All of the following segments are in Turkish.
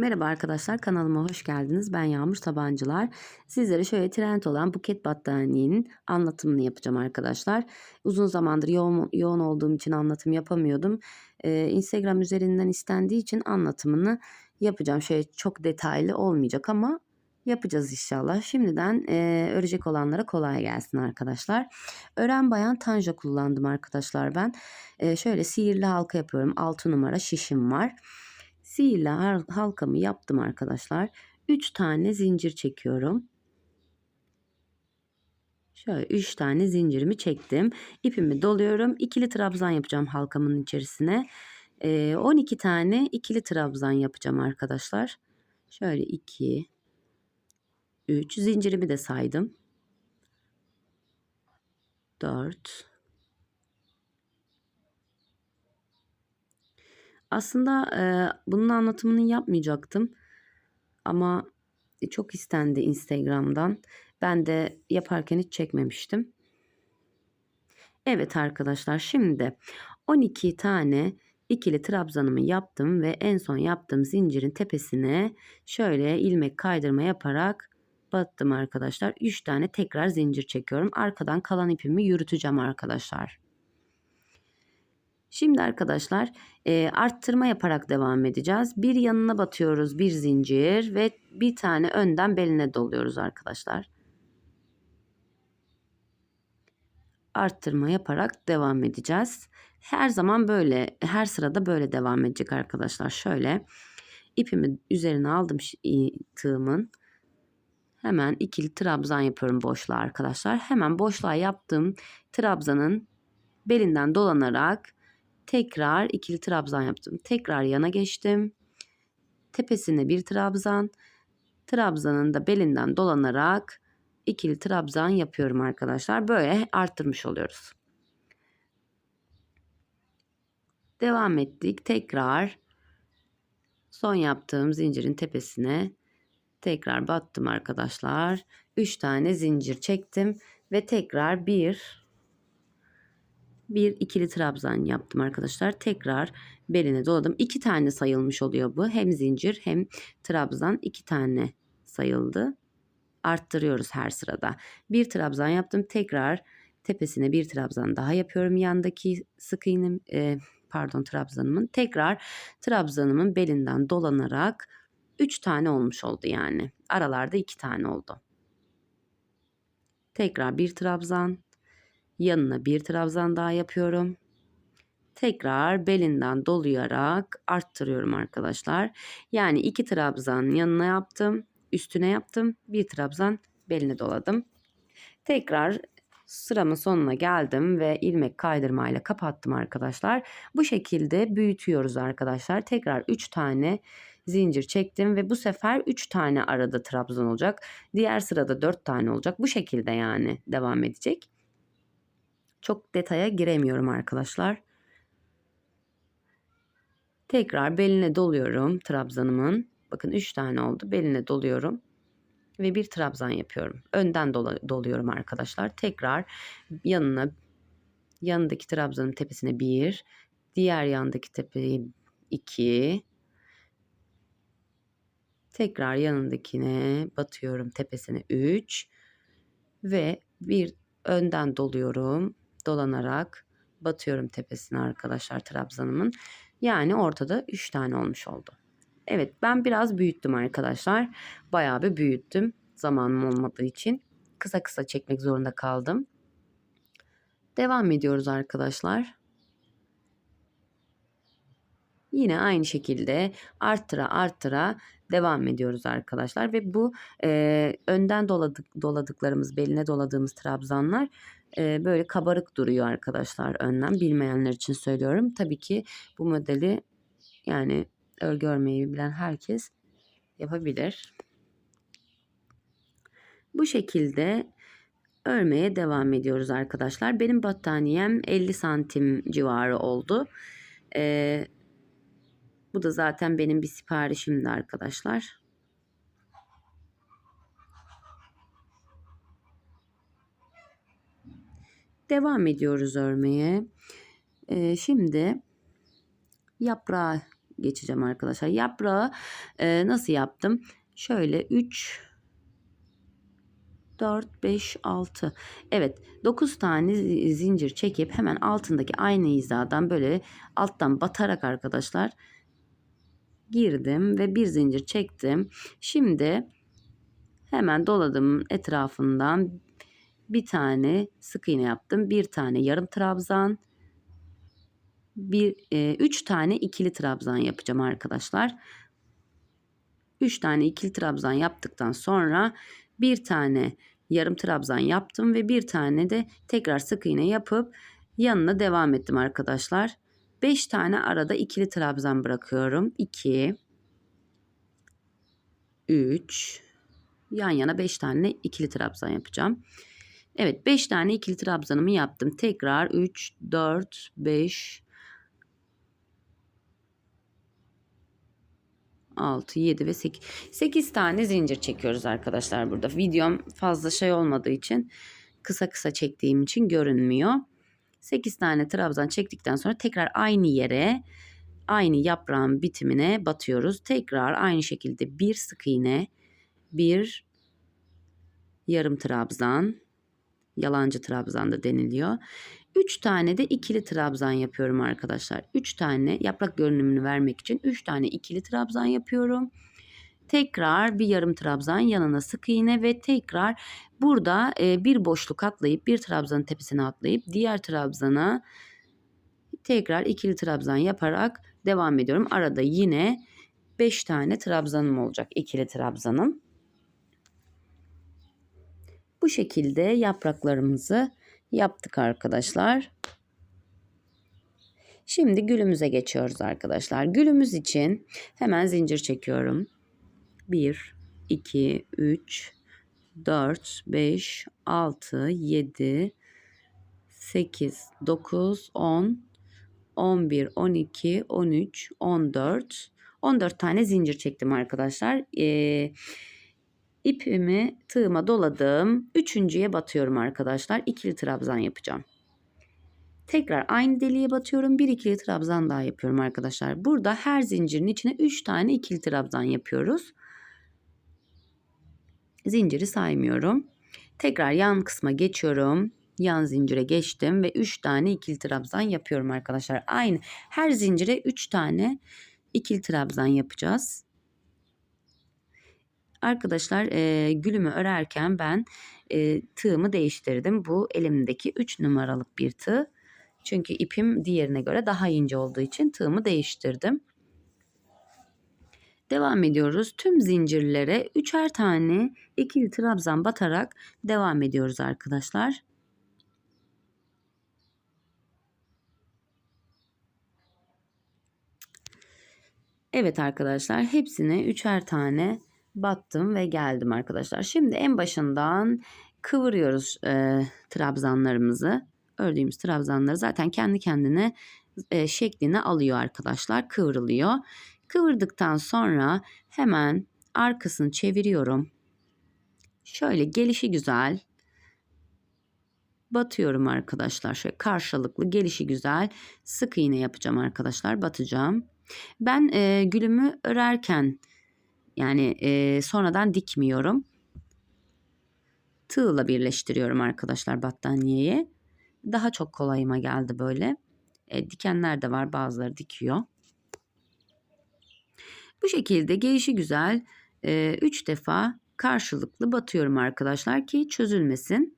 Merhaba arkadaşlar kanalıma hoş geldiniz. Ben Yağmur Tabancılar. Sizlere şöyle trend olan buket battaniyenin anlatımını yapacağım arkadaşlar. Uzun zamandır yoğun, yoğun olduğum için anlatım yapamıyordum. Ee, Instagram üzerinden istendiği için anlatımını yapacağım. Şöyle çok detaylı olmayacak ama yapacağız inşallah. Şimdiden e, örecek olanlara kolay gelsin arkadaşlar. Ören bayan tanja kullandım arkadaşlar ben. E, şöyle sihirli halka yapıyorum. 6 numara şişim var. Sihirli halkamı yaptım arkadaşlar. 3 tane zincir çekiyorum. Şöyle 3 tane zincirimi çektim. İpimi doluyorum. İkili trabzan yapacağım halkamın içerisine. 12 tane ikili trabzan yapacağım arkadaşlar. Şöyle 2 3 zincirimi de saydım. 4 Aslında e, bunun anlatımını yapmayacaktım. Ama çok istendi Instagram'dan. Ben de yaparken hiç çekmemiştim. Evet arkadaşlar şimdi 12 tane ikili trabzanımı yaptım ve en son yaptığım zincirin tepesine şöyle ilmek kaydırma yaparak battım arkadaşlar. 3 tane tekrar zincir çekiyorum. Arkadan kalan ipimi yürüteceğim arkadaşlar. Şimdi arkadaşlar e, arttırma yaparak devam edeceğiz. Bir yanına batıyoruz bir zincir ve bir tane önden beline doluyoruz arkadaşlar. Arttırma yaparak devam edeceğiz. Her zaman böyle her sırada böyle devam edecek arkadaşlar. Şöyle ipimi üzerine aldım tığımın. Hemen ikili trabzan yapıyorum boşluğa arkadaşlar. Hemen boşluğa yaptığım trabzanın belinden dolanarak Tekrar ikili trabzan yaptım. Tekrar yana geçtim. Tepesine bir trabzan. Trabzanın da belinden dolanarak ikili trabzan yapıyorum arkadaşlar. Böyle arttırmış oluyoruz. Devam ettik. Tekrar son yaptığım zincirin tepesine tekrar battım arkadaşlar. 3 tane zincir çektim ve tekrar bir bir ikili trabzan yaptım arkadaşlar. Tekrar beline doladım. İki tane sayılmış oluyor bu. Hem zincir hem trabzan iki tane sayıldı. Arttırıyoruz her sırada. Bir trabzan yaptım. Tekrar tepesine bir trabzan daha yapıyorum. Yandaki sık iğnem e, pardon trabzanımın. Tekrar trabzanımın belinden dolanarak 3 tane olmuş oldu yani. Aralarda 2 tane oldu. Tekrar bir trabzan, Yanına bir trabzan daha yapıyorum. Tekrar belinden dolayarak arttırıyorum arkadaşlar. Yani iki trabzan yanına yaptım. Üstüne yaptım. Bir trabzan beline doladım. Tekrar sıramın sonuna geldim ve ilmek kaydırmayla kapattım arkadaşlar. Bu şekilde büyütüyoruz arkadaşlar. Tekrar 3 tane zincir çektim ve bu sefer 3 tane arada trabzan olacak. Diğer sırada 4 tane olacak. Bu şekilde yani devam edecek. Çok detaya giremiyorum arkadaşlar. Tekrar beline doluyorum trabzanımın. Bakın 3 tane oldu. Beline doluyorum. Ve bir trabzan yapıyorum. Önden doluyorum arkadaşlar. Tekrar yanına yanındaki trabzanın tepesine bir. Diğer yandaki tepeye iki. Tekrar yanındakine batıyorum tepesine 3 ve bir önden doluyorum dolanarak batıyorum tepesine arkadaşlar trabzanımın. Yani ortada 3 tane olmuş oldu. Evet ben biraz büyüttüm arkadaşlar. Bayağı bir büyüttüm zamanım olmadığı için. Kısa kısa çekmek zorunda kaldım. Devam ediyoruz arkadaşlar. Yine aynı şekilde arttıra arttıra devam ediyoruz arkadaşlar. Ve bu e, önden doladık, doladıklarımız beline doladığımız trabzanlar e, böyle kabarık duruyor arkadaşlar önden. Bilmeyenler için söylüyorum. Tabii ki bu modeli yani örgü örmeyi bilen herkes yapabilir. Bu şekilde örmeye devam ediyoruz arkadaşlar. Benim battaniyem 50 santim civarı oldu. Ee, bu da zaten benim bir siparişimdi arkadaşlar. Devam ediyoruz örmeye. Ee, şimdi yaprağı geçeceğim arkadaşlar. Yaprağı e, nasıl yaptım? Şöyle 3 4 5 6. Evet, 9 tane zincir çekip hemen altındaki aynı hizadan böyle alttan batarak arkadaşlar girdim ve bir zincir çektim. Şimdi hemen doladım etrafından bir tane sık iğne yaptım. Bir tane yarım trabzan. Bir, e, üç tane ikili trabzan yapacağım arkadaşlar. Üç tane ikili trabzan yaptıktan sonra bir tane yarım trabzan yaptım ve bir tane de tekrar sık iğne yapıp yanına devam ettim arkadaşlar. 5 tane arada ikili trabzan bırakıyorum. 2 3 yan yana 5 tane ikili trabzan yapacağım. Evet 5 tane ikili trabzanımı yaptım. Tekrar 3 4 5 6, 7 ve 8. 8 tane zincir çekiyoruz arkadaşlar burada. Videom fazla şey olmadığı için kısa kısa çektiğim için görünmüyor. 8 tane trabzan çektikten sonra tekrar aynı yere aynı yaprağın bitimine batıyoruz. Tekrar aynı şekilde bir sık iğne, bir yarım trabzan, yalancı trabzan da deniliyor. 3 tane de ikili trabzan yapıyorum arkadaşlar. 3 tane yaprak görünümünü vermek için 3 tane ikili trabzan yapıyorum. Tekrar bir yarım trabzan yanına sık iğne ve tekrar burada e, bir boşluk atlayıp bir trabzanın tepesine atlayıp diğer trabzana tekrar ikili trabzan yaparak devam ediyorum. Arada yine 5 tane trabzanım olacak ikili trabzanım. Bu şekilde yapraklarımızı yaptık arkadaşlar. Şimdi gülümüze geçiyoruz arkadaşlar. Gülümüz için hemen zincir çekiyorum. 1, 2, 3, 4, 5, 6, 7, 8, 9, 10, 11, 12, 13, 14, 14 tane zincir çektim arkadaşlar. Ee, ipimi tığıma doladım. Üçüncüye batıyorum arkadaşlar. İkili trabzan yapacağım. Tekrar aynı deliğe batıyorum. Bir ikili trabzan daha yapıyorum arkadaşlar. Burada her zincirin içine 3 tane ikili trabzan yapıyoruz. Zinciri saymıyorum. Tekrar yan kısma geçiyorum. Yan zincire geçtim ve 3 tane ikili trabzan yapıyorum arkadaşlar. Aynı her zincire 3 tane ikili trabzan yapacağız. Arkadaşlar e, gülümü örerken ben e, tığımı değiştirdim. Bu elimdeki 3 numaralık bir tığ. Çünkü ipim diğerine göre daha ince olduğu için tığımı değiştirdim. Devam ediyoruz. Tüm zincirlere üçer tane ikili trabzan batarak devam ediyoruz arkadaşlar. Evet arkadaşlar hepsine üçer tane battım ve geldim arkadaşlar. Şimdi en başından kıvırıyoruz e, trabzanlarımızı. Ördüğümüz trabzanları zaten kendi kendine e, şeklini alıyor arkadaşlar. Kıvrılıyor. Kıvırdıktan sonra hemen arkasını çeviriyorum. Şöyle gelişi güzel batıyorum arkadaşlar. Şöyle karşılıklı gelişi güzel sık iğne yapacağım arkadaşlar. Batacağım. Ben e, gülümü örerken yani e, sonradan dikmiyorum. Tığla birleştiriyorum arkadaşlar battaniyeye. Daha çok kolayıma geldi böyle. E, dikenler de var bazıları dikiyor. Şekilde gelişi güzel 3 e, üç defa karşılıklı batıyorum arkadaşlar ki çözülmesin.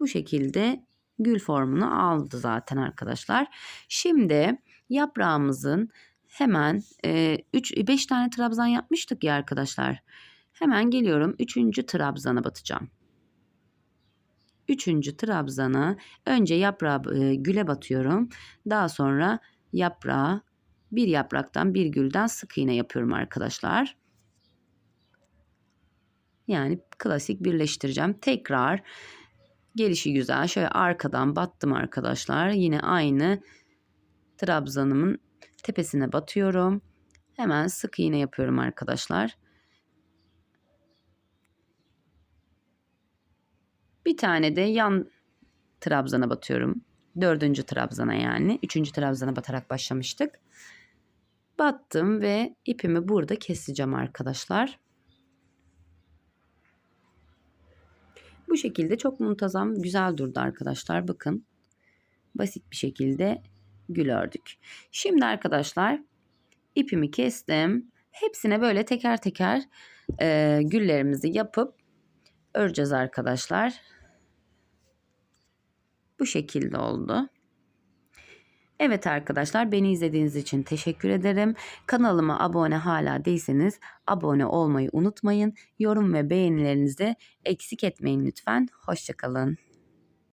Bu şekilde gül formunu aldı zaten arkadaşlar. Şimdi yaprağımızın hemen 3 e, 5 tane trabzan yapmıştık ya arkadaşlar. Hemen geliyorum 3. trabzana batacağım. 3. trabzana önce yaprağı güle batıyorum. Daha sonra yaprağı bir yapraktan bir gülden sık iğne yapıyorum arkadaşlar. Yani klasik birleştireceğim. Tekrar gelişi güzel. Şöyle arkadan battım arkadaşlar. Yine aynı trabzanımın tepesine batıyorum. Hemen sık iğne yapıyorum arkadaşlar. Bir tane de yan trabzana batıyorum. Dördüncü trabzana yani. Üçüncü trabzana batarak başlamıştık. Battım ve ipimi burada keseceğim arkadaşlar. Bu şekilde çok muntazam güzel durdu arkadaşlar. Bakın basit bir şekilde gül ördük. Şimdi arkadaşlar ipimi kestim. Hepsine böyle teker teker e, güllerimizi yapıp öreceğiz arkadaşlar. Bu şekilde oldu. Evet arkadaşlar beni izlediğiniz için teşekkür ederim. Kanalıma abone hala değilseniz abone olmayı unutmayın. Yorum ve beğenilerinizi eksik etmeyin lütfen. Hoşçakalın.